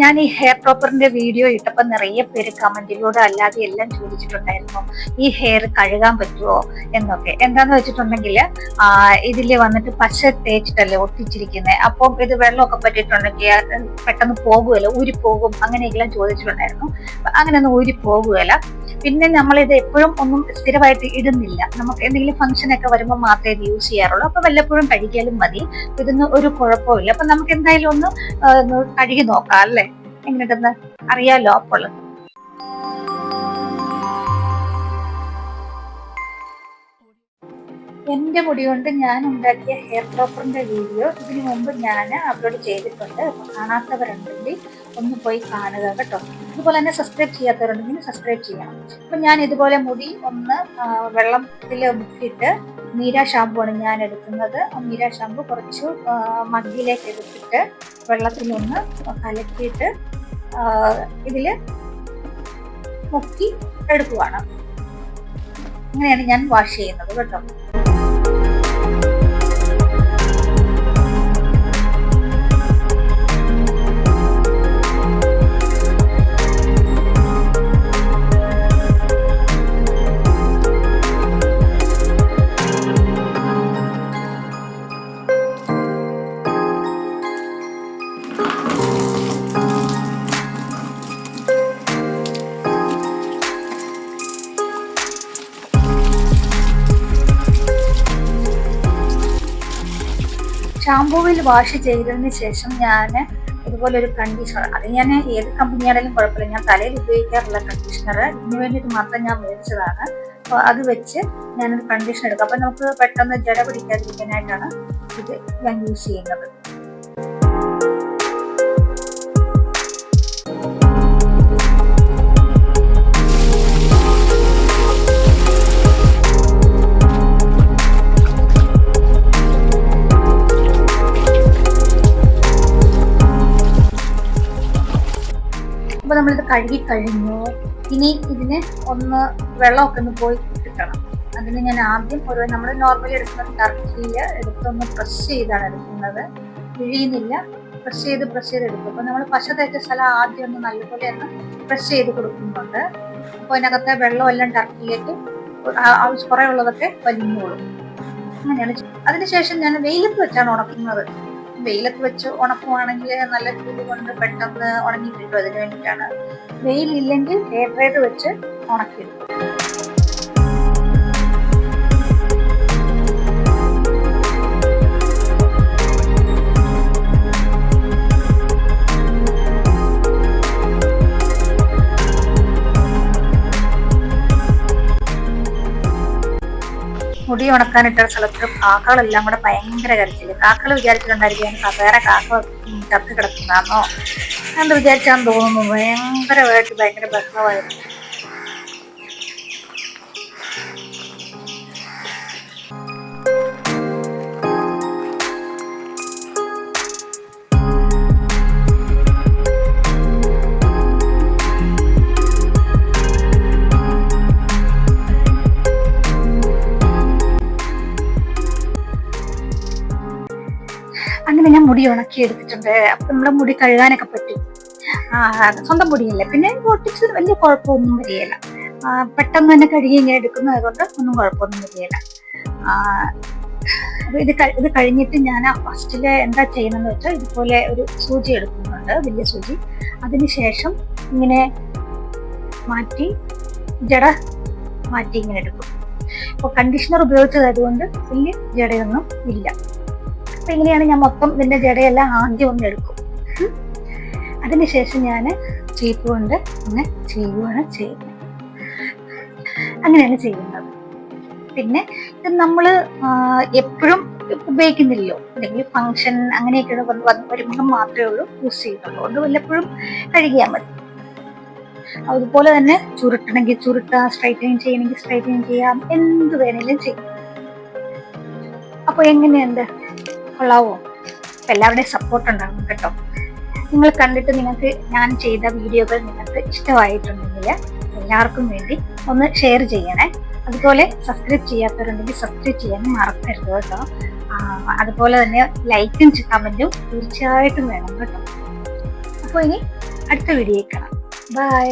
ഞാൻ ഈ hair പ്രോപ്പറിന്റെ video ഇട്ടപ്പോൾ നിറയെ പേര് കമന്റിലൂടെ അല്ലാതെ എല്ലാം ചോദിച്ചിട്ടുണ്ടായിരുന്നു. ഈ ഹെയർ കഴുകാൻ പറ്റുമോ എന്നൊക്കെ. എന്താന്ന് വെച്ചിട്ടുണ്ടെങ്കിൽ ഇതിൽ വന്നിട്ട് പശ തേച്ചിട്ടല്ലേ ഒട്ടിച്ചിരിക്കുന്നത് അപ്പം ഇത് വെള്ളമൊക്കെ പറ്റിയിട്ടുണ്ടെങ്കിൽ പെട്ടെന്ന് പോകുമല്ലോ ഊരി പോകും അങ്ങനെയെല്ലാം ചോദിച്ചിട്ടുണ്ടായിരുന്നു. അങ്ങനെയൊന്നും ഊരി പോകുകയല്ല. പിന്നെ നമ്മൾ ഇത് എപ്പോഴും ഒന്നും സ്ഥിരമായിട്ട് ഇടുന്നില്ല. നമുക്ക് എന്തെങ്കിലും ഫംഗ്ഷൻ ഒക്കെ വരുമ്പോൾ മാത്രമേ ഇത് യൂസ് ചെയ്യാറുള്ളൂ. അപ്പൊ വല്ലപ്പോഴും കഴുകിയാലും മതി. ഇതൊന്നും ഒരു കുഴപ്പമില്ല. അപ്പൊ നമുക്ക് എന്തായാലും ഒന്ന് കഴുകി നോക്കാം. അല്ലേ എങ്ങനെയുണ്ടെന്ന് അറിയാലോ അപ്പോൾ. എന്റെ മുടി കൊണ്ട് ഞാൻ ഉണ്ടാക്കിയ ഹെയർ ടോപ്പറിന്റെ വീഡിയോ ഇതിനു മുമ്പ് ഞാൻ അപ്ലോഡ് ചെയ്തിട്ടുണ്ട്. കാണാത്തവരുണ്ടെങ്കിൽ ഒന്ന് പോയി കാണുക കേട്ടോ. അതുപോലെ തന്നെ സബ്സ്ക്രൈബ് ചെയ്യാത്തവരുണ്ടെങ്കിൽ സബ്സ്ക്രൈബ് ചെയ്യണം. അപ്പൊ ഞാൻ ഇതുപോലെ മുടി ഒന്ന് വെള്ളത്തിൽ മുക്കിയിട്ട് നീര ഷാമ്പുവാണ് ഞാൻ എടുക്കുന്നത്. മീര ഷാമ്പു കുറച്ച് മഗ്ഗിലേക്ക് എടുത്തിട്ട് വെള്ളത്തിലൊന്ന് കലക്കിയിട്ട് ഇതിൽ മുക്കി എടുക്കുവാണ്. ഇങ്ങനെയാണ് ഞാൻ വാഷ് ചെയ്യുന്നത് കേട്ടോ. ഷാംപൂവിൽ വാഷ് ചെയ്തതിന് ശേഷം ഞാൻ ഇതുപോലെ ഒരു കണ്ടീഷണർ അത് ഞാൻ ഏത് കമ്പനിയാണെങ്കിലും കുഴപ്പമില്ല. ഞാൻ തലയിൽ ഉപയോഗിക്കാറുള്ള കണ്ടീഷണർ ഇതിന് വേണ്ടിയിട്ട് മാത്രം ഞാൻ മേടിച്ചതാണ് അപ്പോൾ അത് വെച്ച് ഞാനൊരു കണ്ടീഷണർ എടുക്കും. അപ്പോൾ നമുക്ക് പെട്ടെന്ന് ജട പിടിക്കാതിരിക്കാനായിട്ടാണ് ഇത് ഞാൻ യൂസ് ചെയ്യുന്നത്. അപ്പൊ നമ്മളിത് കഴുകി കഴിഞ്ഞു ഇനി ഇതിന് ഒന്ന് വെള്ളമൊക്കെ ഒന്ന് പോയി കിട്ടണം. അതിന് ഞാൻ ആദ്യം ഒരു നമ്മൾ നോർമലി എടുക്കുന്ന ടർക്കിയിൽ എടുത്തൊന്ന് ബ്രഷ് ചെയ്താണ് എടുക്കുന്നത്. പിഴിയുന്നില്ല ബ്രഷ് ചെയ്ത് ബ്രഷ് ചെയ്ത് എടുക്കും. അപ്പൊ നമ്മൾ പശ തേച്ച സ്ഥലം ആദ്യം ഒന്ന് നല്ലപോലെ ഒന്ന് ബ്രഷ് ചെയ്ത് കൊടുക്കുന്നുണ്ട്. അപ്പോൾ അതിനകത്തെ വെള്ളമെല്ലാം ടർക്കിയിലേക്ക് ആവശ്യം കുറേ ഉള്ളതൊക്കെ വലിഞ്ഞോളും. അങ്ങനെയാണ്. അതിനുശേഷം ഞാൻ വെയിലത്ത് വെച്ചാണ് ഉണക്കുന്നത്. വെയിലത്ത് വെച്ച് ഉണക്കുവാണെങ്കിൽ നല്ല ചൂട് കൊണ്ട് പെട്ടെന്ന് ഉണങ്ങി കിട്ടും അതിന് വേണ്ടിയിട്ടാണ്. വെയിലില്ലെങ്കിൽ ഹെയർ ഡ്രൈഡ് വെച്ച് ഉണക്കിയെടുക്കും മുടി ഉണക്കാനിട്ട സ്ഥലത്ത് കാക്കകളെല്ലാം കൂടെ ഭയങ്കര കരച്ചിൽ. കാക്കകൾ വിചാരിച്ചിട്ടുണ്ടായിരിക്കും വേറെ കാക്ക ചത്തു കിടക്കുന്നതാണോ എന്ന് വിചാരിച്ചാന്ന് തോന്നുന്നു. ഭയങ്കരമായിട്ട് ഭയങ്കര ബഹളമായിരുന്നു. ഞാൻ മുടി ഉണക്കി എടുത്തിട്ടുണ്ട്. അപ്പൊ നമ്മുടെ മുടി കഴുകാനൊക്കെ പറ്റും. ആ, സ്വന്തം മുടിയല്ലേ? പിന്നെ പൊട്ടിച്ച് വലിയ കുഴപ്പമൊന്നും വരികയില്ല. പെട്ടെന്ന് തന്നെ കഴുകി ഇങ്ങനെ എടുക്കുന്നത് കൊണ്ട് ഒന്നും കുഴപ്പമൊന്നും വരികയില്ല. ആ, അപ്പൊ ഇത് ഇത് കഴിഞ്ഞിട്ട് ഞാൻ ഫസ്റ്റിൽ എന്താ ചെയ്യണമെന്ന് വെച്ചാൽ ഇതുപോലെ ഒരു സൂചി എടുക്കുന്നുണ്ട്. വലിയ സൂചി. അതിനുശേഷം ഇങ്ങനെ മാറ്റി ജട മാറ്റി ഇങ്ങനെ എടുക്കും. അപ്പോൾ കണ്ടീഷണർ ഉപയോഗിച്ചതായതുകൊണ്ട് വലിയ ജടയൊന്നും ഇല്ല. അപ്പൊ ഇങ്ങനെയാണ് ഞാൻ മൊത്തം ഇതിന്റെ ജടയെല്ലാം ആദ്യം ഒന്ന് എടുക്കും. അതിനുശേഷം ഞാൻ ചീപ്പ് കൊണ്ട് ഒന്ന് ചെയ്യുകയാണ് ചെയ്യുന്നത്. അങ്ങനെയാണ് ചെയ്യുന്നത്. പിന്നെ ഇത് നമ്മൾ എപ്പോഴും ഉപയോഗിക്കുന്നില്ലല്ലോ. അല്ലെങ്കിൽ ഫങ്ഷൻ അങ്ങനെയൊക്കെയുള്ള വരുമ്പോൾ മാത്രമേ ഉള്ളൂ യൂസ് ചെയ്യുന്നുള്ളൂ. അതുകൊണ്ട് വല്ലപ്പോഴും കഴുകിയാൽ മതി. അതുപോലെ തന്നെ ചുരുട്ടണമെങ്കിൽ ചുരുട്ടാം സ്ട്രൈറ്റനിങ് ചെയ്യണമെങ്കിൽ സ്ട്രൈറ്റനിങ് ചെയ്യാം എന്ത് വേണമെങ്കിലും ചെയ്യും. അപ്പൊ എങ്ങനെയുണ്ട്? കൊള്ളാവോ? എല്ലാവരുടെയും സപ്പോർട്ട് ഉണ്ടാകും കേട്ടോ. നിങ്ങൾ കണ്ടിട്ട് നിങ്ങൾക്ക് ഞാൻ ചെയ്ത വീഡിയോകൾ നിങ്ങൾക്ക് ഇഷ്ടമായിട്ടുണ്ടെങ്കിൽ എല്ലാവർക്കും വേണ്ടി ഒന്ന് ഷെയർ ചെയ്യണേ. അതുപോലെ സബ്സ്ക്രൈബ് ചെയ്യാത്തവരുണ്ടെങ്കിൽ സബ്സ്ക്രൈബ് ചെയ്യാൻ മറക്കരുത് കേട്ടോ. അതുപോലെ തന്നെ ലൈക്കും കമന്റും തീർച്ചയായിട്ടും വേണം കേട്ടോ. അപ്പോൾ ഇനി അടുത്ത വീഡിയോ കാണാം. ബൈ